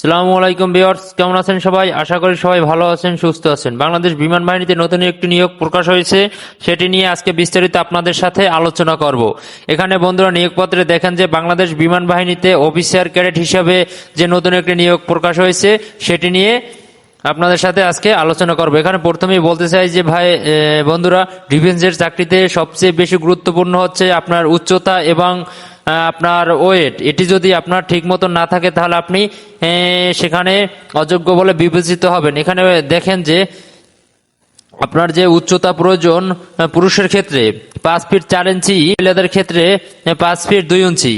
সালামু আলাইকুম বিয়ার্স কেমন আছেন সবাই? আশা করি সবাই ভালো আছেন, সুস্থ আছেন। বাংলাদেশ বিমান বাহিনীতে নতুন একটি নিয়োগ প্রকাশ হয়েছে। সেটি নিয়ে আজকে বিস্তারিত আপনাদের সাথে আলোচনা করব। এখানে বন্ধুরা, নিয়োগপত্রে দেখেন যে বাংলাদেশ বিমান বাহিনীতে অফিসার ক্যাডেট হিসাবে যে নতুন একটি নিয়োগ প্রকাশ হয়েছে, সেটি নিয়ে আপনাদের সাথে আজকে আলোচনা করব। এখানে প্রথমেই বলতে চাই যে, ভাই বন্ধুরা, ডিফেন্সের চাকরিতে সবচেয়ে বেশি গুরুত্বপূর্ণ হচ্ছে আপনার উচ্চতা এবং আপনার ওয়েট, এটি যদি আপনার ঠিক মতো না থাকে, তাহলে আপনি সেখানে অযোগ্য বলে বিবেচিত হবেন। এখানে দেখেন যে, আপনার যে উচ্চতা প্রয়োজন পুরুষের ক্ষেত্রে, পাঁচ ফিট চার ইঞ্চি, মহিলাদের ক্ষেত্রে পাঁচ ফিট দুই ইঞ্চি।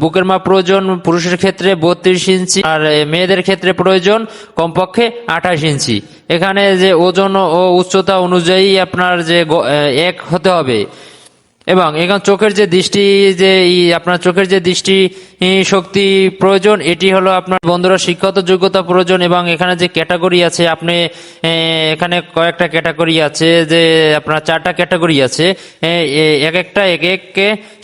বুকের মাপ প্রয়োজন, পুরুষের ক্ষেত্রে বত্রিশ ইঞ্চি, আর মেয়েদের ক্ষেত্রে প্রয়োজন কমপক্ষে আঠাশ ইঞ্চি। এখানে যে ওজন ও উচ্চতা অনুযায়ী আপনার যে এক হতে হবে। এবং এখন চোখের যে দৃষ্টি, যে আপনার চোখের যে দৃষ্টি শক্তি প্রয়োজন, এটি হলো আপনার বন্ধুরা শিক্ষাগত যোগ্যতা প্রয়োজন এবং এখানে যে ক্যাটাগরি আছে, আপনি এখানে কয়েকটা ক্যাটাগরি আছে, যে আপনার চারটা ক্যাটাগরি আছে এক একটা, এক এক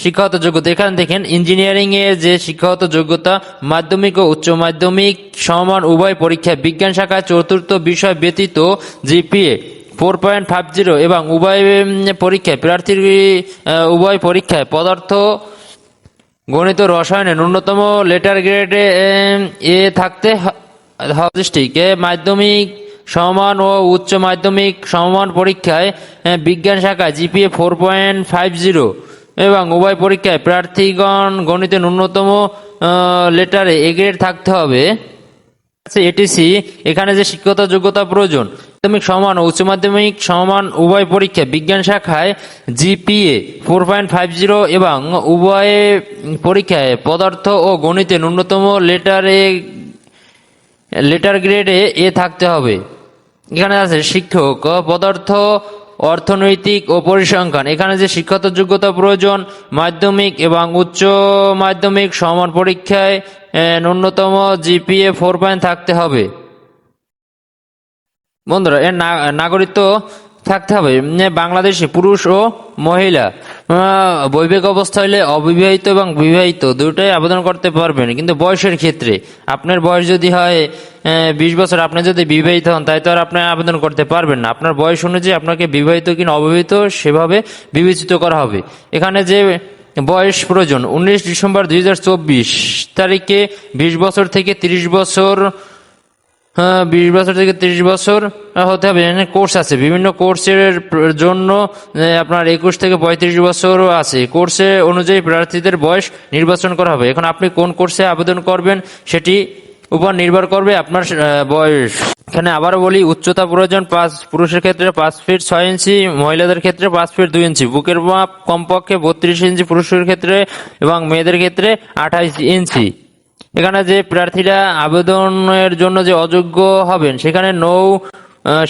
শিক্ষাগত যোগ্যতা। এখানে দেখেন ইঞ্জিনিয়ারিং এর যে শিক্ষাগত যোগ্যতা, মাধ্যমিক ও উচ্চ মাধ্যমিক সমান উভয় পরীক্ষায় বিজ্ঞান শাখায় চতুর্থ বিষয় ব্যতীত GPA. Four point five zero এবং উভয় পরীক্ষায়, প্রার্থীর উভয় পরীক্ষায় পদার্থ গণিত রসায়নে ন্যূনতম লেটার গ্রেডে এ থাকতে ডিস্ট্রিক্টে মাধ্যমিক সমান ও উচ্চ মাধ্যমিক সমান পরীক্ষায় বিজ্ঞান শাখায় GPA four point five zero এবং উভয় পরীক্ষায় প্রার্থীগণ গণিতে ন্যূনতম লেটারে এ গ্রেড থাকতে হবে। এটিসি এখানে যে শিক্ষকতা যোগ্যতা প্রয়োজন মাধ্যমিক সমান ও উচ্চ মাধ্যমিক সমান উভয় পরীক্ষা বিজ্ঞান শাখায় GPA four point five zero এবং উভয় পরীক্ষায় পদার্থ ও গণিতে ন্যূনতম লেটারে লেটার গ্রেডে এ থাকতে হবে। এখানে আছে শিক্ষক, পদার্থ, অর্থনৈতিক ও পরিসংখ্যান। এখানে যে শিক্ষাগত যোগ্যতা প্রয়োজন, মাধ্যমিক এবং উচ্চ মাধ্যমিক সমান পরীক্ষায় ন্যূনতম জিপিএ ফোর পয়েন্ট থাকতে হবে। বন্ধুরা, এর নাগরিকত্ব থাকতে হবে। বাংলাদেশে পুরুষ ও মহিলা বৈবাহিক অবস্থা হলে অবিবাহিত এবং বিবাহিত দুটোই আবেদন করতে পারবেন। কিন্তু বয়সের ক্ষেত্রে, আপনার বয়স যদি হয় বিশ বছর, আপনি যদি বিবাহিত হন তাই তো আর আপনি আবেদন করতে পারবেন না। আপনার বয়স অনুযায়ী আপনাকে বিবাহিত কিনা অবিবাহিত সেভাবে বিবেচিত করা হবে। এখানে যে বয়স প্রয়োজন, উনিশ ডিসেম্বর দুই হাজার চব্বিশ তারিখে বিশ বছর থেকে তিরিশ বছর বিশ বছর থেকে তিরিশ বছর হতে হবে, এখানে কোর্স আছে। বিভিন্ন কোর্সের জন্য আপনার একুশ থেকে পঁয়ত্রিশ বছরও আছে। কোর্সে অনুযায়ী প্রার্থীদের বয়স নির্বাচন করা হবে। এখন আপনি কোন কোর্সে আবেদন করবেন, সেটি উপর নির্ভর করবে আপনার বয়স। এখানে আবারও বলি, উচ্চতা প্রয়োজন পাঁচ, পুরুষের ক্ষেত্রে পাঁচ ফিট ছয় ইঞ্চি, মহিলাদের ক্ষেত্রে পাঁচ ফিট দুই ইঞ্চি। বুকের মাপ কমপক্ষে বত্রিশ ইঞ্চি পুরুষের ক্ষেত্রে এবং মেয়েদের ক্ষেত্রে আঠাইশ ইঞ্চি। এখানে যে প্রার্থীরা আবেদনের জন্য যে অযোগ্য হবেন, সেখানে নৌ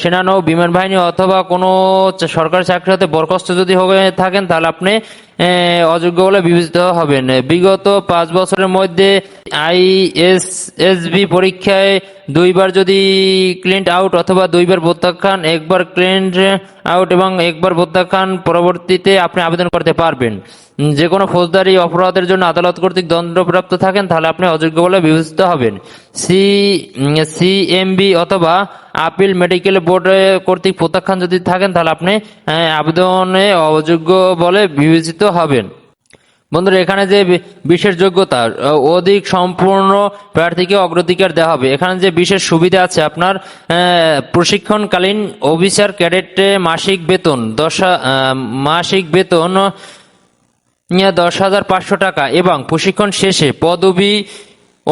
সেনা নৌ, বিমান বাহিনী অথবা কোনো সরকারি চাকরি হতে বরখাস্ত যদি হয়ে থাকেন, তাহলে আপনি অযোগ্য বলে বিবেচিত হবেন। বিগত পাঁচ বছরের মধ্যে আইএসএসবি পরীক্ষায় দুইবার যদি ক্লিন্ট আউট অথবা দুইবার প্রত্যাখ্যান, একবার ক্লিন্ট আউট এবং একবার প্রত্যাখ্যান পরবর্তীতে আপনি আবেদন করতে পারবেন। যে কোনো ফৌজদারি অপরাধের জন্য আদালত কর্তৃক দণ্ডপ্রাপ্ত থাকেন, তাহলে আপনি অযোগ্য বলে বিবেচিত হবেন। সি সিএমবি অথবা আপিল মেডিকেল বোর্ড কর্তৃক প্রত্যাখ্যান যদি থাকেন, তাহলে আপনি আবেদনে অযোগ্য বলে বিবেচিত হবেন। বন্ধুরা, এখানে যে বিশেষ যোগ্যতা অধিক সম্পূর্ণ প্রার্থীকে অগ্রাধিকার দেওয়া হবে। এখানে যে বিশেষ সুবিধা আছে, আপনার প্রশিক্ষণকালীন অফিসার ক্যাডেটে মাসিক বেতন, দশ মাসিক বেতন দশ হাজার পাঁচশো টাকা এবং প্রশিক্ষণ শেষে পদবি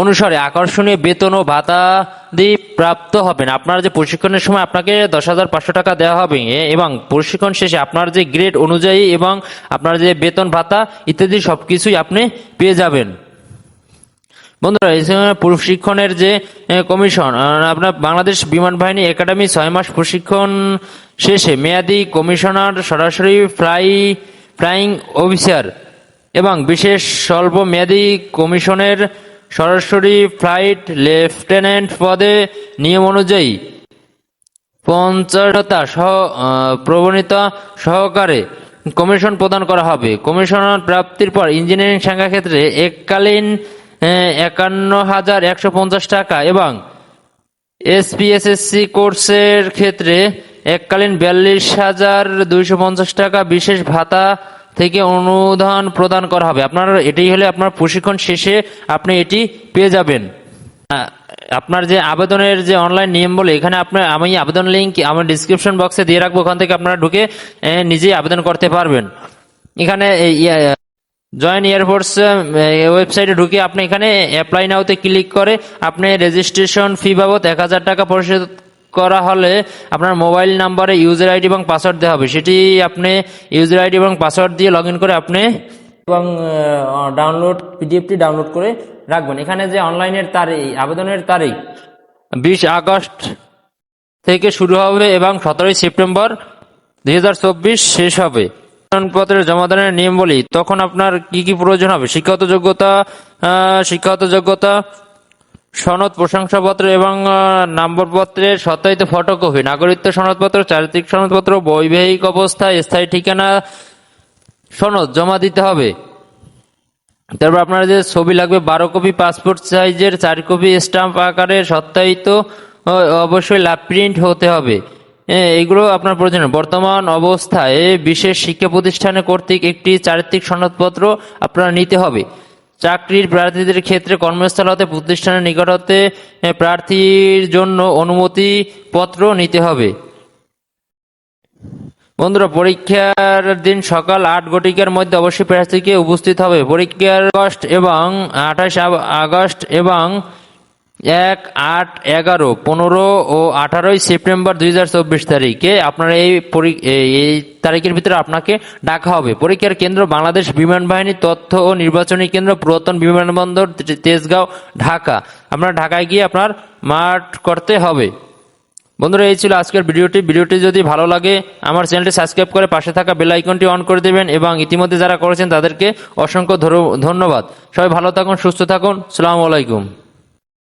অনুসারে আকর্ষণীয় বেতন ও ভাতা দিয়ে প্রাপ্ত হবেন। আপনার যে প্রশিক্ষণের সময় আপনাকে দশ হাজার পাঁচশো টাকা দেওয়া হবে এবং প্রশিক্ষণ শেষে আপনার যে গ্রেড অনুযায়ী এবং আপনার যে বেতন, ভাতা ইত্যাদি সব কিছুই আপনি পেয়ে যাবেন। বন্ধুরা, এই প্রশিক্ষণের যে কমিশন আপনার বাংলাদেশ বিমান বাহিনী একাডেমি ছয় মাস প্রশিক্ষণ শেষে মেয়াদি কমিশনার, সরাসরি ফ্লাই, ফ্লাইং অফিসার এবং বিশেষ স্বল্প মেয়াদি কমিশনের সরাসরি ফ্লাইট লেফটেন্যান্ট পদে নিয়ম অনুযায়ী পঞ্চাশতা সহ প্রবণিতা সহকারে কমিশন প্রদান করা হবে। কমিশনার প্রাপ্তির পর ইঞ্জিনিয়ারিং শাখা ক্ষেত্রে এককালীন একান্ন হাজার একশো পঞ্চাশ টাকা এবং এসপিএসএসসি কোর্সের ক্ষেত্রে এককালীন বিয়াল্লিশ হাজার দুইশো পঞ্চাশ টাকা বিশেষ ভাতা থেকে অনুদান প্রদান করা হবে। আপনার এটাই হলে আপনার প্রশিক্ষণ শেষে আপনি এটি পেয়ে যাবেন। আপনার যে আবেদনের যে অনলাইন নিয়ম বলে, এখানে আপনার আমি আবেদন লিঙ্ক আমার ডিসক্রিপশন বক্সে দিয়ে রাখব। ওখান থেকে আপনারা ঢুকে নিজেই আবেদন করতে পারবেন। এখানে জয়েন এয়ারফোর্স ওয়েবসাইটে ঢুকে আপনি এখানে অ্যাপ্লাই নাওতে ক্লিক করে, আপনি রেজিস্ট্রেশন ফি বাবদ এক হাজার টাকা পরিশোধ করা হলে আপনার মোবাইল নাম্বারে ইউজার আইডি এবং পাসওয়ার্ড দেওয়া হবে। সেটি আপনি ইউজার আইডি এবং পাসওয়ার্ড দিয়ে লগ করে আপনি এবং ডাউনলোড পিডিএফটি ডাউনলোড করে রাখবেন। এখানে যে অনলাইনের তারিখ, আবেদনের তারিখ, বিশ আগস্ট থেকে শুরু হবে এবং সতেরোই সেপ্টেম্বর দু হাজার চব্বিশ শেষ হবে। পত্রের জমাদানের নিয়ম বলি তখন আপনার কি কি প্রয়োজন হবে? শিক্ষাগত যোগ্যতা শিক্ষাগত যোগ্যতা সনদ প্রশংসাপত্র এবং নম্বরপত্রের সত্যায়িত ফটোকপি। নাগরিকত্ব সনদপত্র চারিত্রিক সনদপত্র বৈবাহিক অবস্থা স্থায়ী ঠিকানা সনদ জমা দিতে হবে। তারপর আপনার যে ছবি লাগবে বারো কপি পাসপোর্ট সাইজের চার কপি স্টাম্প আকারে সত্যায়িত অবশ্যই লাভ প্রিন্ট হতে হবে। এ, এইগুলো আপনার প্রয়োজন। বর্তমান অবস্থায় বিশেষ শিক্ষা প্রতিষ্ঠানে কর্তৃক একটি চারিত্রিক সনদপত্র আপনার নিতে হবে। চাকরির প্রার্থীদের ক্ষেত্রে কর্মস্থল হতে প্রতিষ্ঠানের নিকট হতে প্রার্থীর জন্য অনুমতি পত্র নিতে হবে। বন্ধুরা, পরীক্ষার দিন সকাল আট ঘটিকার মধ্যে অবশ্যই প্রার্থীকে উপস্থিত হবে। পরীক্ষার আগস্ট এবং আঠাশ আগস্ট এবং এক আট এগারো পনেরো ও আঠারোই সেপ্টেম্বর দুই হাজার চব্বিশ তারিখে আপনার এই এই তারিখের ভিতরে আপনাকে ডাকা হবে। পরীক্ষার কেন্দ্র বাংলাদেশ বিমান বাহিনী তথ্য ও নির্বাচনী কেন্দ্র পুরাতন বিমানবন্দর তেজগাঁও, ঢাকা। আপনার ঢাকায় গিয়ে আপনার মাঠ করতে হবে। বন্ধুরা, এই ছিল আজকের ভিডিওটি। ভিডিওটি যদি ভালো লাগে, আমার চ্যানেলটি সাবস্ক্রাইব করে পাশে থাকা বেল আইকনটি অন করে দেবেন এবং ইতিমধ্যে যারা করেছেন তাদেরকে অসংখ্য ধন্যবাদ। সবাই ভালো থাকুন, সুস্থ থাকুন। সালামু আলাইকুম।